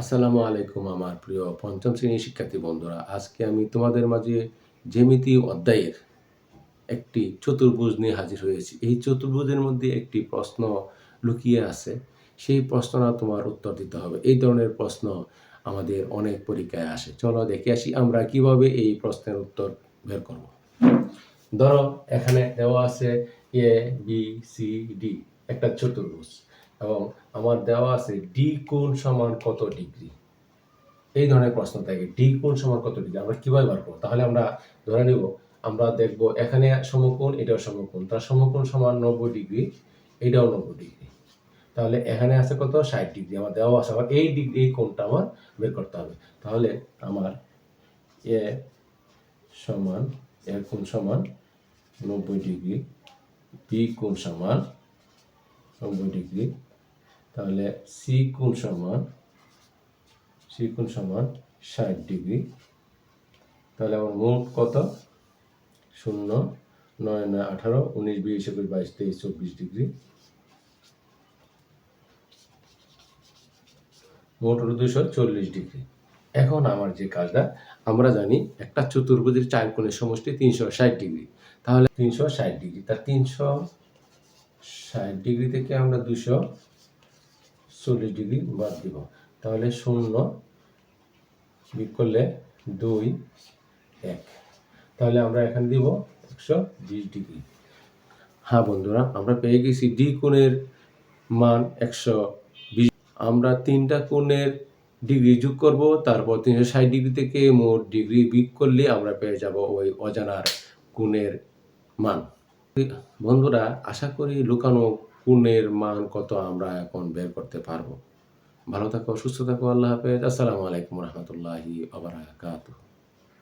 আসসালামু আলাইকুম আমার প্রিয় পঞ্চম শ্রেণির শিক্ষার্থী বন্ধুরা। আজকে আমি তোমাদের মাঝে জ্যামিতি অধ্যায়ের একটি চতুর্ভুজ নিয়ে হাজির হয়েছি। এই চতুর্ভুজের মধ্যে একটি প্রশ্ন লুকিয়ে আছে। সেই প্রশ্নটা তোমার উত্তর দিতে হবে। এই ধরনের প্রশ্ন আমাদের অনেক পরীক্ষায় আসে। চলো দেখে আসি আমরা কীভাবে এই প্রশ্নের উত্তর বের করব। ধরো, এখানে দেওয়া আছে এ বি সি ডি একটা চতুর্ভুজ। এবং আমার দেওয়া আছে ডি কোণ সমান কত ডিগ্রি? এই ধরনের প্রশ্ন থাকে ডি কোণ সমান কত ডিগ্রি? আমরা কীভাবে বার করব? তাহলে আমরা ধরে নিব, আমরা দেখব এখানে সমকোণ, এটাও সমকোণ। তার সমকোণ সমান নব্বই ডিগ্রি, এটাও নব্বই ডিগ্রি। তাহলে এখানে আছে কত? ষাট ডিগ্রি। আমার দেওয়া আছে, আমার এই ডিগ্রি, এই কোণটা আমার বের করতে হবে। তাহলে আমার এ সমান এ কোণ সমান নব্বই ডিগ্রি বি কোণ সমান নব্বই ডিগ্রি। তাহলে সি কোণ সমান সি কোণ সমান ষাট ডিগ্রি। তাহলে আমার মোট কত? শূন্য, নয় নয় আঠারো, উনিশ, বিশ, একুশ, বাইশ, তেইশ, চব্বিশ ডিগ্রি। মোট হলো দুশো চল্লিশ ডিগ্রি। এখন আমার যে কাজটা, আমরা জানি একটা চতুর্ভুজের চার কোণের সমষ্টি তিনশো ষাট ডিগ্রি। তাহলে তিনশো ষাট ডিগ্রি, তার তিনশো ষাট ডিগ্রি থেকে আমরা দুশো চল্লিশ ডিগ্রি বাদ দিব। তাহলে শূন্য বিয়োগ করলে দুই, এক। তাহলে আমরা এখানে দিব একশো বিশ ডিগ্রি। হ্যাঁ বন্ধুরা, আমরা পেয়ে গেছি ডি কোণের মান একশো বিশ। আমরা তিনটা কোণের ডিগ্রি যোগ করব, তারপর তিনশো ষাট ডিগ্রি থেকে মোট ডিগ্রি বিক করলে আমরা পেয়ে যাব ওই অজানার কোণের মান। বন্ধুরা, আশা করি লুকানো পুণ্যের মান কত আমরা এখন বের করতে পারব। ভালো থাকো, সুস্থ থাকো, আল্লাহ হাফেজ। আসসালামু আলাইকুম রহমতুল্লাহি আবরাকাতুহ